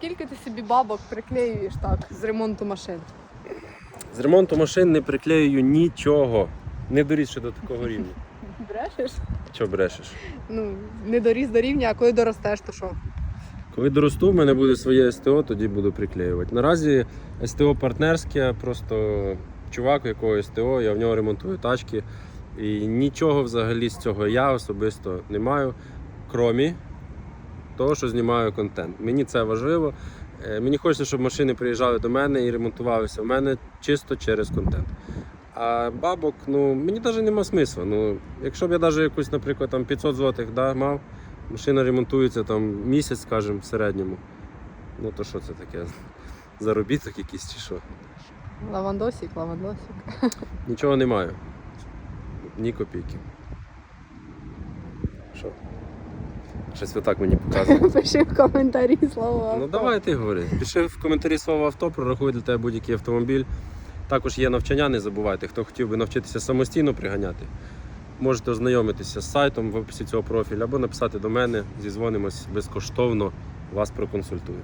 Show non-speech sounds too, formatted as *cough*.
Скільки ти собі бабок приклеюєш так з ремонту машин? З ремонту машин не приклеюю нічого. Не доріс ще до такого рівня. *laughs* Брешеш? Чого брешеш? Ну, не доріс до рівня, а коли доростеш, то що? Коли доросту, в мене буде своє СТО, тоді буду приклеювати. Наразі СТО партнерське, просто чувак, у якого СТО, я в нього ремонтую тачки. І нічого взагалі з цього я особисто не маю, крім того, що знімаю контент. Мені це важливо. Е, Мені хочеться, щоб машини приїжджали до мене і ремонтувалися в мене чисто через контент. А бабок, ну мені навіть нема смисла. Ну, якщо б я навіть якусь, наприклад, там 500 злотих да, мав, машина ремонтується там місяць, скажімо, в середньому. Ну то що це таке? *laughs* Заробіток якийсь чи що? Лавандосик, лавандосик. *laughs* Нічого не маю. Ні копійки. Що? Щось ви так мені показує. *laughs* Пиши в коментарі слово. Ну давай ти говори. Пиши в коментарі слово авто, прорахуй для тебе будь-який автомобіль. Також є навчання, не забувайте. Хто хотів би навчитися самостійно приганяти, можете ознайомитися з сайтом в описі цього профіля або написати до мене, зізвонимось безкоштовно, вас проконсультую.